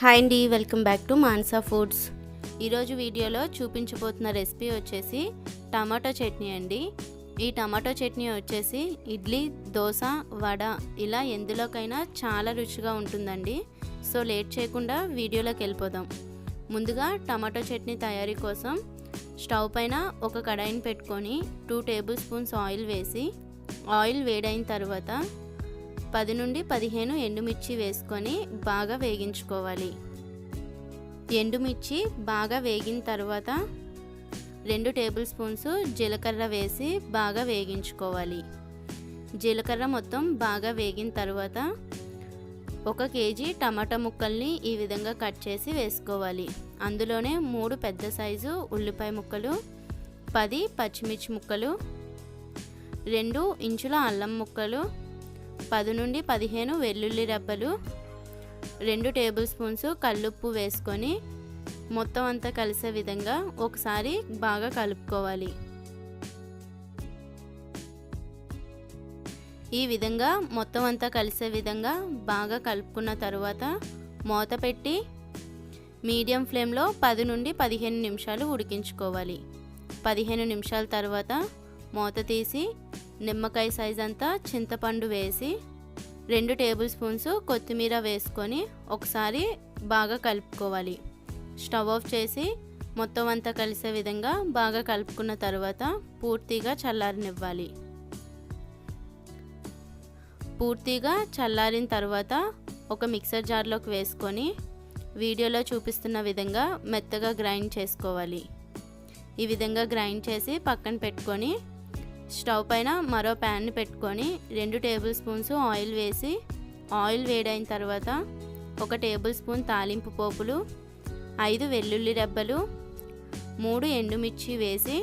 Hi అండి welcome back to Mansa foods. ఈరోజు వీడియోలో చూపించబోతున్న రెసిపీ వచ్చేసి టమాటో చట్నీ అండి. ఈ టమాటో చట్నీ వచ్చేసి ఇడ్లీ దోశ వడ ఇలా ఎందులోకైనా చాలా రుచిగా ఉంటుందండి. సో లేట్ చేయకుండా వీడియోలోకి వెళ్ళిపోదాం. ముందుగా టమాటో చట్నీ తయారీ కోసం స్టవ్ పైన ఒక కడాయిని పెట్టుకొని టూ టేబుల్ స్పూన్స్ ఆయిల్ వేసి ఆయిల్ వేడైన తర్వాత పది నుండి పదిహేను ఎండుమిర్చి వేసుకొని బాగా వేగించుకోవాలి. ఎండుమిర్చి బాగా వేగిన తర్వాత రెండు టేబుల్ స్పూన్స్ జీలకర్ర వేసి బాగా వేగించుకోవాలి. జీలకర్ర మొత్తం బాగా వేగిన తర్వాత ఒక కేజీ టమాటా ముక్కల్ని ఈ విధంగా కట్ చేసి వేసుకోవాలి. అందులోనే మూడు పెద్ద సైజు ఉల్లిపాయ ముక్కలు పది పచ్చిమిర్చి ముక్కలు రెండు ఇంచుల అల్లం ముక్కలు పది నుండి పదిహేను వెల్లుల్లి రెబ్బలు రెండు టేబుల్ స్పూన్స్ కల్లుప్పు వేసుకొని మొత్తం అంతా కలిసే విధంగా ఒకసారి బాగా కలుపుకోవాలి. ఈ విధంగా మొత్తం అంతా కలిసే విధంగా బాగా కలుపుకున్న తర్వాత మూత పెట్టి మీడియం ఫ్లేమ్లో పది నుండి పదిహేను నిమిషాలు ఉడికించుకోవాలి. పదిహేను నిమిషాల తర్వాత మూత తీసి నిమ్మకాయ సైజ్ అంతా చింతపండు వేసి రెండు టేబుల్ స్పూన్స్ కొత్తిమీర వేసుకొని ఒకసారి బాగా కలుపుకోవాలి. స్టవ్ ఆఫ్ చేసి మొత్తం అంతా కలిసే విధంగా బాగా కలుపుకున్న తర్వాత పూర్తిగా చల్లారనివ్వాలి. పూర్తిగా చల్లారిన తర్వాత ఒక మిక్సర్ జార్లోకి వేసుకొని వీడియోలో చూపిస్తున్న విధంగా మెత్తగా గ్రైండ్ చేసుకోవాలి. ఈ విధంగా గ్రైండ్ చేసి పక్కన పెట్టుకొని స్టవ్ పైన మరో ప్యాన్ని పెట్టుకొని రెండు టేబుల్ స్పూన్స్ ఆయిల్ వేసి ఆయిల్ వేడైన తర్వాత ఒక టేబుల్ స్పూన్ తాలింపు పోపులు ఐదు వెల్లుల్లి రెబ్బలు మూడు ఎండుమిర్చి వేసి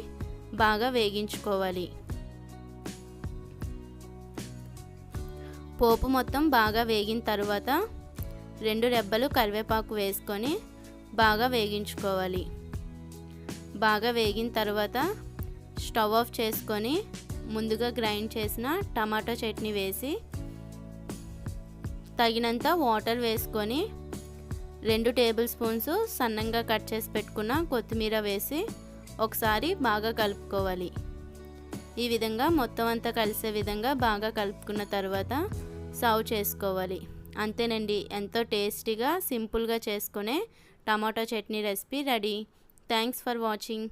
బాగా వేగించుకోవాలి. పోపు మొత్తం బాగా వేగిన తర్వాత రెండు రెబ్బలు కరివేపాకు వేసుకొని బాగా వేగించుకోవాలి. బాగా వేగిన తర్వాత స్టవ్ ఆఫ్ చేసుకొని ముందుగా గ్రైండ్ చేసిన టమాటో చట్నీ వేసి తగినంత వాటర్ వేసుకొని రెండు టేబుల్ స్పూన్స్ సన్నంగా కట్ చేసి పెట్టుకున్న కొత్తిమీర వేసి ఒకసారి బాగా కలుపుకోవాలి. ఈ విధంగా మొత్తం అంతా కలిసే విధంగా బాగా కలుపుకున్న తర్వాత సర్వ్ చేసుకోవాలి. అంతేనండి ఎంతో టేస్టీగా సింపుల్గా చేసుకునే tomato chutney recipe ready. Thanks for watching.